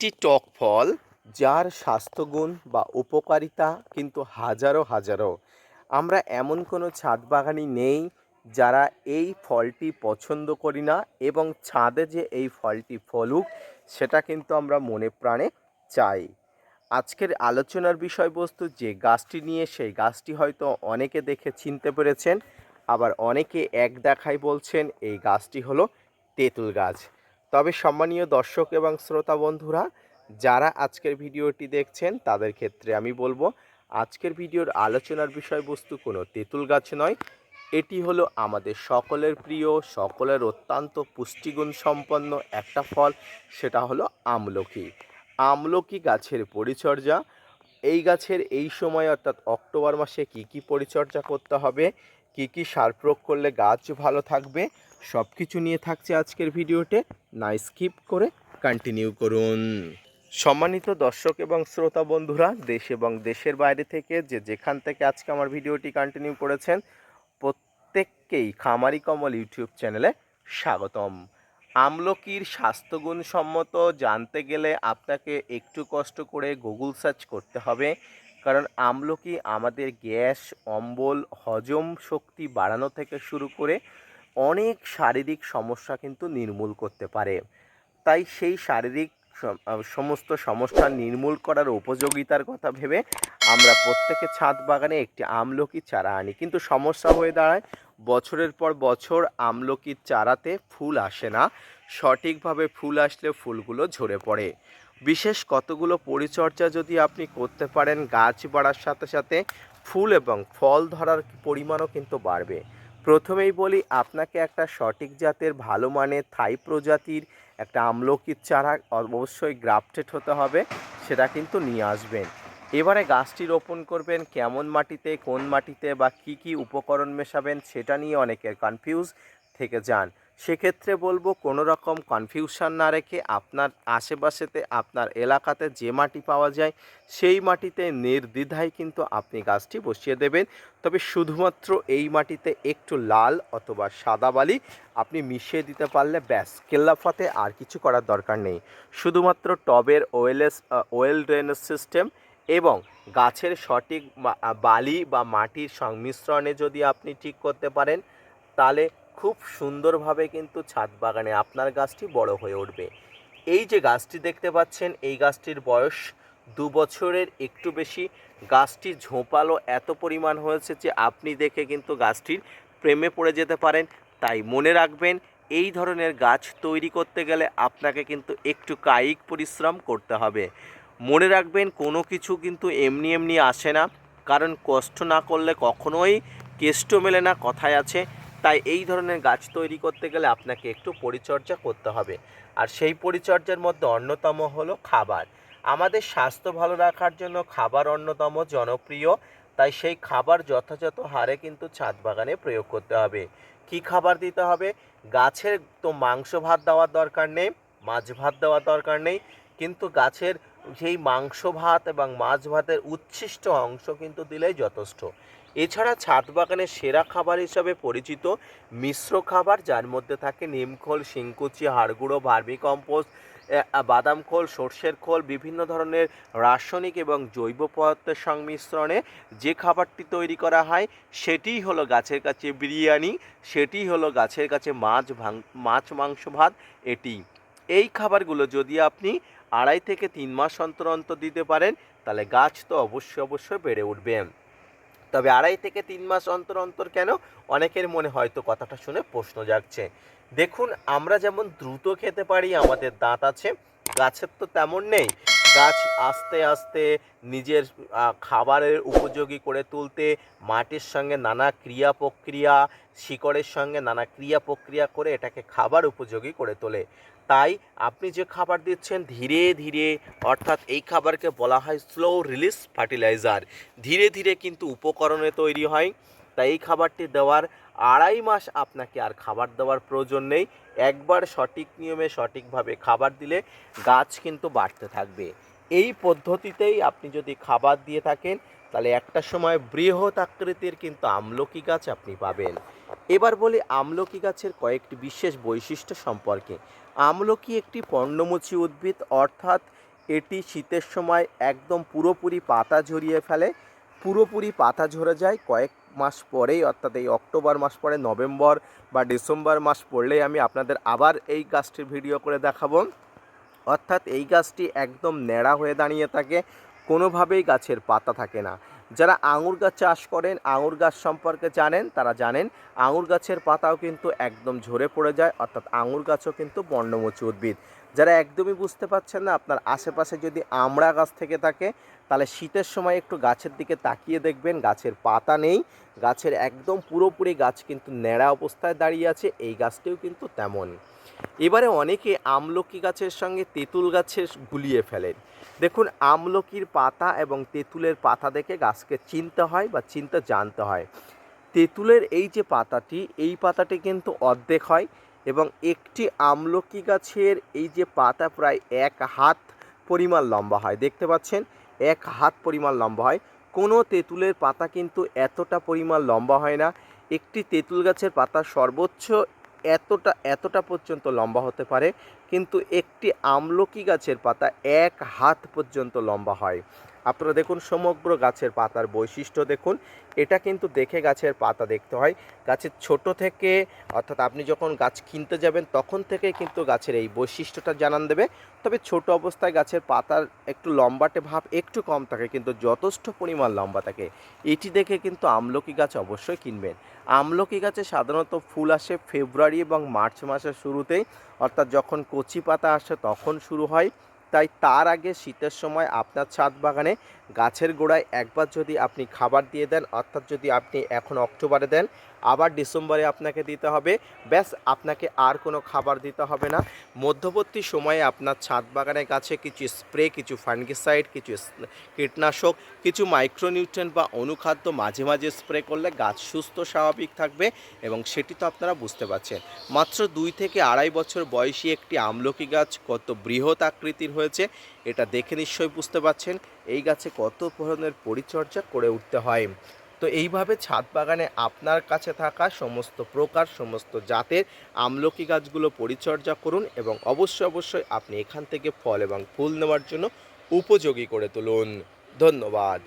একটি টক ফল যার স্বাস্থ্যগুণ বা উপকারিতা কিন্তু হাজারো হাজারো। আমরা এমন কোনো ছাদ বাগানই নেই যারা এই ফলটি পছন্দ করি না এবং ছাদে যে এই ফলটি ফলুক, সেটা কিন্তু আমরা মনে প্রাণে চাই। আজকের আলোচনার বিষয়বস্তু যে গাছটি নিয়ে, সেই গাছটি হয়তো অনেকে দেখে চিনতে পেরেছেন, আবার অনেকে এক দেখায় বলছেন এই গাছটি হলো তেঁতুল গাছ। তবে সম্মানীয় দর্শক এবং শ্রোতা বন্ধুরা, যারা আজকের ভিডিওটি দেখছেন, তাদের ক্ষেত্রে আমি বলব, আজকের ভিডিওর আলোচনার বিষয়বস্তু কোনো তেঁতুল গাছ নয়। এটি হলো আমাদের সকলের প্রিয়, সকলের অত্যন্ত পুষ্টিগুণ সম্পন্ন একটা ফল, সেটা হলো আমলকি। আমলকি গাছের পরিচর্যা, এই গাছের এই সময় অর্থাৎ অক্টোবর মাসে কি কি পরিচর্যা করতে হবে কি কি সার প্রয়োগ করলে গাছ ভালো থাকবে সব কিছু নিয়ে থাকছে আজকের ভিডিওতে। না স্কিপ করে কন্টিনিউ করুন। সম্মানিত দর্শক এবং শ্রোতা বন্ধুরা, দেশ এবং দেশের বাইরে থেকে যে যেখান থেকে আজকে আমার ভিডিওটি কন্টিনিউ করেছেন, প্রত্যেককেই খামারি কমল ইউটিউব চ্যানেলে স্বাগতম। আমলকির স্বাস্থ্যগুণ সম্মত জানতে গেলে আপনাকে একটু কষ্ট করে গুগল সার্চ করতে হবে। কারণ আমলকি আমাদের গ্যাস, অম্বল, হজম শক্তি বাড়ানো থেকে শুরু করে অনেক শারীরিক সমস্যা কিন্তু নির্মূল করতে পারে। তাই সেই শারীরিক সমস্ত সমস্যা নির্মূল করার উপযোগিতার কথা ভেবে আমরা প্রত্যেকে ছাদ বাগানে একটি আমলকি চারা আনি। কিন্তু সমস্যা হয়ে দাঁড়ায়, বছরের পর বছর আমলকির চারাতে ফুল আসে না। সঠিকভাবে ফুল আসলে ফুলগুলো ঝরে পড়ে। বিশেষ কতগুলো পরিচর্যা যদি আপনি করতে পারেন, গাছ বাড়ার সাথে সাথে ফুল এবং ফল ধরার পরিমাণও কিন্তু বাড়বে। প্রথমেই বলি, আপনাকে একটা সঠিক জাতের, ভালো মানের থাই প্রজাতির একটা আমলকির চারা অবশ্যই গ্রাফটেড হতে হবে, সেটা কিন্তু নিয়ে আসবেন। এবারে গাছটি রোপণ করবেন, কেমন মাটিতে, কোন মাটিতে বা কি কি উপকরণ মেশাবেন, সেটা নিয়ে অনেকের কনফিউজ থেকে যান। সেক্ষেত্রে বলব কোনো রকম কনফিউশন না রেখে আপনার আশেপাশেতে, আপনার এলাকাতে যে মাটি পাওয়া যায়, সেই মাটিতে নির্দ্বিধায় কিন্তু আপনি গাছটি বসিয়ে দেবেন। তবে শুধুমাত্র এই মাটিতে একটু লাল অথবা সাদা বালি আপনি মিশিয়ে দিতে পারলে ব্যাস, কেল্লাফাতে আর কিছু করার দরকার নেই। শুধুমাত্র টবের ওয়েলেস ওয়েল ড্রেনেজ সিস্টেম এবং গাছের সঠিক বালি বা মাটির সংমিশ্রণে যদি আপনি ঠিক করতে পারেন, তাহলে খুব সুন্দরভাবে কিন্তু ছাদ বাগানে আপনার গাছটি বড় হয়ে উঠবে। এই যে গাছটি দেখতে পাচ্ছেন, এই গাছটির বয়স দু বছরের একটু বেশি। গাছটি ঝোপালো এত পরিমাণ হয়েছে যে আপনি দেখে কিন্তু গাছটির প্রেমে পড়ে যেতে পারেন। তাই মনে রাখবেন, এই ধরনের গাছ তৈরি করতে গেলে আপনাকে কিন্তু একটু কায়িক পরিশ্রম করতে হবে। মনে রাখবেন, কোনো কিছু কিন্তু এমনি এমনি আসে না। কারণ কষ্ট না করলে কখনোই কেষ্ট মেলে না, কথায় আছে। তাই এই ধরনের গাছ তৈরি করতে গেলে আপনাকে একটু পরিচর্যা করতে হবে। আর সেই পরিচর্যার মধ্যে অন্যতম হলো খাবার। আমাদের স্বাস্থ্য ভালো রাখার জন্য খাবার অন্যতম জনপ্রিয়। তাই সেই খাবার যথাযথ হারে কিন্তু ছাদ বাগানে প্রয়োগ করতে হবে। কি খাবার দিতে হবে? গাছের তো মাংস ভাত দেওয়ার দরকার নেই, মাছ ভাত দেওয়ার দরকার নেই। কিন্তু গাছের সেই মাংস ভাত এবং মাছ ভাতের উচ্ছিষ্ট অংশ কিন্তু দিলেই যথেষ্ট। এছাড়া ছাদ বাগানের সেরা খাবার হিসাবে পরিচিত মিশ্র খাবার, যার মধ্যে থাকে নিমখোল শিংকুচি, হাড়গুঁড়ো, ভার্মি কম্পোস্ট বাদাম খোল, সর্ষের খোল, বিভিন্ন ধরনের রাসায়নিক এবং জৈব পদার্থের সংমিশ্রণে যে খাবারটি তৈরি করা হয় সেটিই হলো গাছের কাছে বিরিয়ানি সেটিই হলো গাছের কাছে মাছ ভাং, মাছ মাংস ভাত, এটি। এই খাবারগুলো যদি আপনি আড়াই থেকে তিন মাস অন্তর অন্তর দিতে পারেন, তাহলে গাছ তো অবশ্যই অবশ্যই বেড়ে উঠবে। তবে আড়াই থেকে তিন মাস অন্তর অন্তর কেন? অনেকের মনে হয়তো কথাটা শুনে প্রশ্ন জাগছে। দেখুন, আমরা যেমন দ্রুত খেতে পারি, আমাদের দাঁত আছে, গাছের তো তেমন নেই। গাছ আস্তে আস্তে নিজের খাবারের উপযোগী করে তুলতে, মাটির সঙ্গে নানা ক্রিয়া প্রক্রিয়া, শিকড়ের সঙ্গে নানা ক্রিয়া প্রক্রিয়া করে এটাকে খাবার উপযোগী করে তোলে। তাই আপনি যে খাবার দিচ্ছেন ধীরে ধীরে, অর্থাৎ এই খাবারকে বলা হয় স্লো রিলিজ ফার্টিলাইজার ধীরে ধীরে কিন্তু উপকরণে তৈরি হয়। তাই এই খাবারটি দেওয়ার আড়াই মাস আপনাকে আর খাবার দেওয়ার প্রয়োজন নেই। একবার সঠিক নিয়মে সঠিকভাবে খাবার দিলে গাছ কিন্তু বাড়তে থাকবে। এই পদ্ধতিতেই আপনি যদি খাবার দিয়ে থাকেন, তাহলে একটা সময় বৃহৎ আকৃতির কিন্তু আমলকি গাছ আপনি পাবেন। এবার বলি আমলকি গাছের কয়েকটি বিশেষ বৈশিষ্ট্য সম্পর্কে। আমলকি একটি পর্ণমোচী উদ্ভিদ, অর্থাৎ এটি শীতের সময় একদম পুরোপুরি পাতা ঝরিয়ে ফেলে, পুরোপুরি পাতা ঝরে যায়। কয়েক মাস পরেই, অর্থাৎ এই অক্টোবর মাস পরে, নভেম্বর বা ডিসেম্বর মাস পড়লেই আমি আপনাদের আবার এই গাছটির ভিডিও করে দেখাবো। অর্থাৎ এই গাছটি একদম ন্যাড়া হয়ে দাঁড়িয়ে থাকে, কোনোভাবেই গাছের পাতা থাকে না। যারা আঙুর গাছ চাষ করেন, আঙুর গাছ সম্পর্কে জানেন, তারা জানেন আঙুর গাছের পাতাও কিন্তু একদম ঝরে পড়ে যায়, অর্থাৎ আঙুর গাছও কিন্তু বর্ণমোচী উদ্ভিদ। যারা একদমই বুঝতে পারছেন না, আপনার আশেপাশে যদি আমড়া গাছ থেকে থাকে, তাহলে শীতের সময় একটু গাছের দিকে তাকিয়ে দেখবেন, গাছের পাতা নেই। গাছের একদম পুরোপুরি গাছ কিন্তু ন্যাড়া অবস্থায় দাঁড়িয়ে আছে, এই গাছটিও কিন্তু তেমন এবারে অনেকে আমলকি গাছের সঙ্গে তেঁতুল গাছের গুলিয়ে ফেলেন। দেখুন, আমলকির পাতা এবং তেঁতুলের পাতা দেখে গাছকে চিনতে হয় বা চিনতে জানতে হয়। তেঁতুলের এই যে পাতাটি, এই পাতাটি কিন্তু অর্ধেক হয়। এবং একটি আমলকি গাছের এই যে পাতা প্রায় এক হাত পরিমাণ লম্বা হয়। দেখতে পাচ্ছেন? এক হাত পরিমাণ লম্বা হয়। কোনো তেঁতুলের পাতা কিন্তু এতটা পরিমাণ লম্বা হয় না। একটি তেঁতুল গাছের পাতা সর্বোচ্চ এতটা এতটা পর্যন্ত লম্বা হতে পারে। কিন্তু একটি আমলকি গাছের পাতা এক হাত পর্যন্ত লম্বা হয়। আপনারা দেখুন সমগ্র গাছের পাতার বৈশিষ্ট্য দেখুন। এটা কিন্তু দেখে গাছের পাতা দেখতে হয়। গাছের ছোট থেকে, অর্থাৎ আপনি যখন গাছ কিনতে যাবেন, তখন থেকে কিন্তু গাছের এই বৈশিষ্ট্যটা জানান দেবে। তবে ছোট অবস্থায় গাছের পাতার একটু লম্বাটে ভাব একটু কম থাকে, কিন্তু যথেষ্ট পরিমাণ লম্বা থাকে। এটি দেখে কিন্তু আমলকি গাছ অবশ্যই কিনবেন। আমলকি গাছে সাধারণত ফুল আসে ফেব্রুয়ারি এবং মার্চ মাসের শুরুতেই। অর্থাৎ যখন কচি পাতা আসে তখন শুরু হয়। তাই তার আগে শীতের সময় আপনার ছাদ বাগানে গাছের গোড়ায় একবার যদি আপনি খাবার দিয়ে দেন, অর্থাৎ যদি আপনি এখন অক্টোবরে দেন, আবার ডিসেম্বরে আপনাকে দিতে হবে। ব্যাস, আপনাকে আর কোনো খাবার দিতে হবে না। মধ্যবর্তী সময়ে আপনার ছাদ বাগানের গাছে কিছু স্প্রে, কিছু ফাঙ্গিসাইড, কিছু কীটনাশক, কিছু মাইক্রোনিউট্রেন্ট বা অনুখাদ্য মাঝে মাঝে স্প্রে করলে গাছ সুস্থ, স্বাভাবিক থাকবে এবং সেটি তো আপনারা বুঝতে পারছেন। মাত্র দুই থেকে আড়াই বছর বয়সী একটি আমলকি গাছ কত বৃহৎ আকৃতির হয়েছে, এটা দেখে নিশ্চয়ই বুঝতে পারছেন। এই গাছে কত ধরনের পরিচর্যা করে উঠতে হয়? তো এইভাবে ছাদ বাগানে আপনার কাছে থাকা সমস্ত প্রকার, সমস্ত জাতের আমলকি গাছগুলো পরিচর্যা করুন এবং অবশ্যই অবশ্যই আপনি এখান থেকে ফল এবং ফুল নেওয়ার জন্য উপযোগী করে তুলুন। ধন্যবাদ।